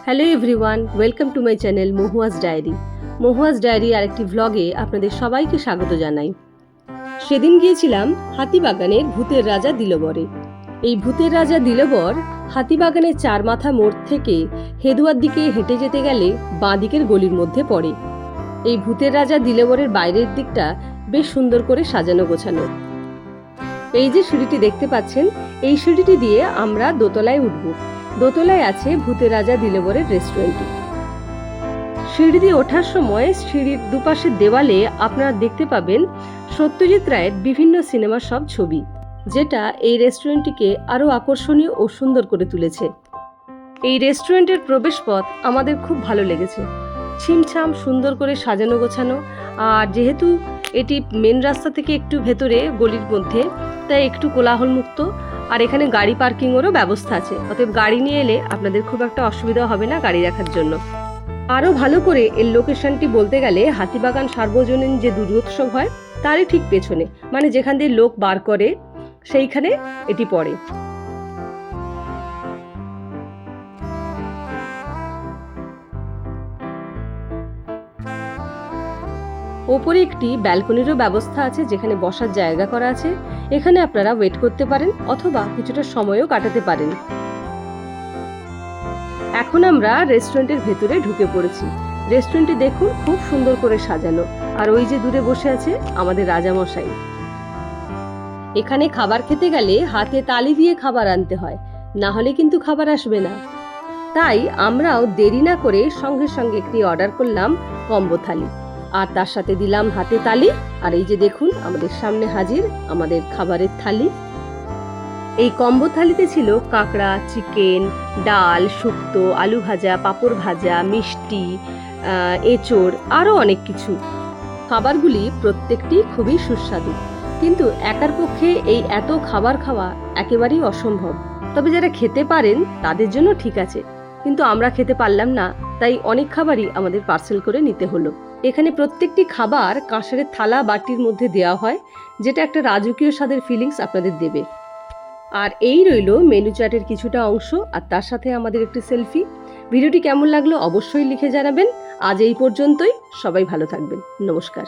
Hello everyone, welcome to my channel Mahua's diary. Mahua's diary আরেকটি ভ্লগে আপনাদের সবাইকে স্বাগত জানাই। সেদিন গিয়েছিলাম হাতিবাগানের ভূতের রাজা দিলবরে। এই ভূতের রাজা দিলবর হাতিবাগানের চার মাথা মোড় থেকে হেদুয়ার দিকে হেঁটে যেতে গেলে বাঁ দিকের গলির মধ্যে পড়ে। এই ভূতের রাজা দিলবরের বাইরের দিকটা বেশ সুন্দর করে সাজানো গোছানো। এই যে সিঁড়িটি দেখতে পাচ্ছেন, এই সিঁড়িটি দিয়ে আমরা দোতলায় উঠব। দোতলায় আছে ভূতের রাজা দিলেবরের রেস্টুরেন্টটি। সিঁড়ি দিয়ে ওঠার সময় সিঁড়ির দুপাশের দেওয়ালে আপনারা দেখতে পাবেন সত্যজিৎ রায়ের বিভিন্ন সিনেমার সব ছবি, যেটা এই রেস্টুরেন্টটিকে আরও আকর্ষণীয় ও সুন্দর করে তুলেছে। এই রেস্টুরেন্টের প্রবেশপথ আমাদের খুব ভালো লেগেছে। ছিমছাম, সুন্দর করে সাজানো গোছানো, আর যেহেতু এটি মেন রাস্তা থেকে একটু ভেতরে, গলির মধ্যে, তাই একটু কোলাহলমুক্ত আর এখানে গাড়ি পার্কিংয়েরও ব্যবস্থা আছে। অতএব গাড়ি নিয়ে এলে আপনাদের খুব একটা অসুবিধা হবে না গাড়ি রাখার জন্য। আরও ভালো করে এর লোকেশনটি বলতে গেলে হাতিবাগান সার্বজনীন যে দুর্গোৎসব হয়, তারই ঠিক পেছনে। মানে যেখান দিয়ে লোক বার করে, সেইখানে এটি পড়ে। ওপরে একটি ব্যালকনিরও ব্যবস্থা আছে, যেখানে বসার জায়গা করা আছে। এখানে আপনারা ওয়েট করতে পারেন অথবা কিছুটা সময়ও কাটাতে পারেন। এখন আমরা রেস্টুরেন্টের ভেতরে ঢুকে পড়েছি। রেস্টুরেন্টটি দেখুন খুব সুন্দর করে সাজানো। আর ওই যে দূরে বসে আছে আমাদের রাজামশাই। এখানে খাবার খেতে গেলে হাতে তালি দিয়ে খাবার আনতে হয়। না হলে কিন্তু খাবার আসবে না। তাই আমরাও দেরি না করে সঙ্গে সঙ্গে একটি অর্ডার করলাম কম্বো থালি। আর তার সাথে দিলাম হাতে তালি। আর এই যে দেখুন, আমাদের সামনে হাজির আমাদের খাবারের থালি। এই কম্বো থালিতে ছিল কাঁকড়া, চিকেন, ডাল, শুক্তো, আলু ভাজা, পাঁপড় ভাজা, মিষ্টি এঁচোড় আরও অনেক কিছু। খাবারগুলি প্রত্যেকটি খুবই সুস্বাদু। কিন্তু একার পক্ষে এই এত খাবার খাওয়া একেবারেই অসম্ভব। তবে যারা খেতে পারেন, তাদের জন্য ঠিক আছে। কিন্তু আমরা খেতে পারলাম না, তাই অনেক খাবারই আমাদের পার্সেল করে নিতে হলো। এখানে প্রত্যেকটি খাবার কাঁসারের থালা বাটির মধ্যে দেওয়া হয়, যেটা একটা রাজকীয় স্বাদের ফিলিংস আপনাদের দেবে। আর এই রইল মেনু চার্টের কিছুটা অংশ, আর তার সাথে আমাদের একটি সেলফি ভিডিওটি কেমন লাগল অবশ্যই লিখে জানাবেন। আজ এই পর্যন্তই, সবাই ভালো থাকবেন। নমস্কার।